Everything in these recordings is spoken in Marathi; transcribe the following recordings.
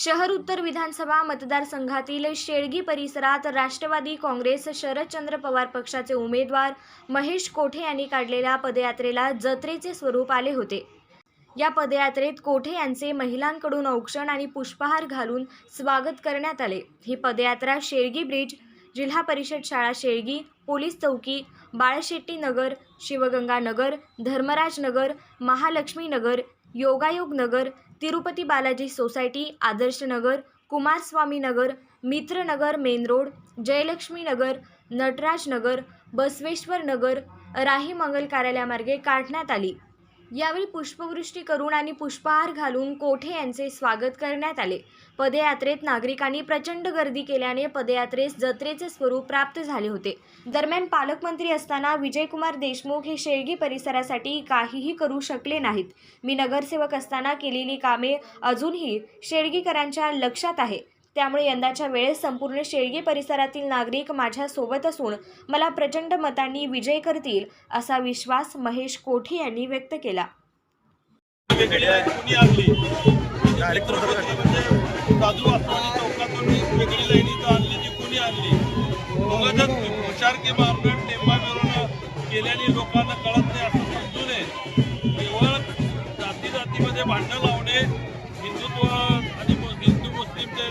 शहर उत्तर विधानसभा मतदारसंघातील शेळगी परिसरात राष्ट्रवादी काँग्रेस शरदचंद्र पवार पक्षाचे उमेदवार महेश कोठे यांनी काढलेल्या पदयात्रेला जत्रेचे स्वरूप आले होते. या पदयात्रेत कोठे यांचे महिलांकडून औक्षण आणि पुष्पहार घालून स्वागत करण्यात आले. ही पदयात्रा शेळगी ब्रिज जिल्हा परिषद शाळा शेळगी पोलीस चौकी बाळशेट्टी नगर शिवगंगा नगर Dharmaraj Nagar Mahalakshmi Nagar Yogayog Nagar Tirupati Balaji society Adarsh Nagar Kumaraswamy Nagar Mitranagar main road Jayalakshmi Nagar Nataraj Nagar Basaveshwar Nagar Rahi Mangal कार्यालयामार्गे काढण्यात आली. यावेळी पुष्पवृष्टी करून आणि पुष्पहार घालून कोठे यांचे स्वागत करण्यात आले. पदयात्रेत नागरिकांनी प्रचंड गर्दी केल्याने पदयात्रेस जत्रेचे स्वरूप प्राप्त झाले होते. दरम्यान पालकमंत्री असताना विजयकुमार देशमुख हे शेळगी परिसरासाठी काहीही करू शकले नाहीत. मी नगरसेवक असताना केलेली कामे अजूनही शेळगीकरांच्या लक्षात आहे. त्यामुळे यंदाच्या वेळेस संपूर्ण शेळगी परिसरातील नागरिक माझ्यासोबत असून मला प्रचंड मतांनी विजय करतील असा विश्वास महेश कोठे यांनी व्यक्त केला. केल्याने लोकांना कळत नाही असं समजू नये केवळ जाती जातीमध्ये भांडणं लावणे हिंदुत्व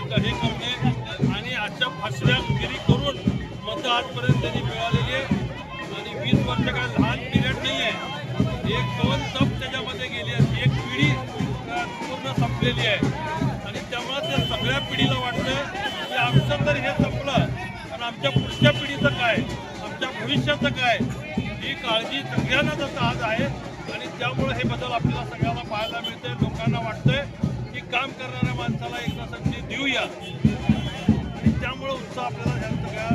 हे करते आणि अशा फसव्यागिरी करून मतं आजपर्यंत त्यांनी मिळालेली आहे आणि वीस वर्ष काय लहान पिरियड नाही आहे एक दोन तप त्याच्यामध्ये गेली आहे एक पिढी पूर्ण संपलेली आहे. आणि त्यामुळे त्या सगळ्या पिढीला वाटतं की आमचं तर हे संपलं. पण आमच्या पुढच्या पिढीचं काय? आमच्या भविष्याचं काय? ही काळजी सगळ्यांनाच आज आहे. आणि त्यामुळे हे बदल आपल्याला सगळ्यांना पाहायला मिळते लोकांना वाटतंय की काम करणाऱ्या माणसाला एक संधी देऊया त्यामुळे उत्साह आपल्याला ह्या सगळ्या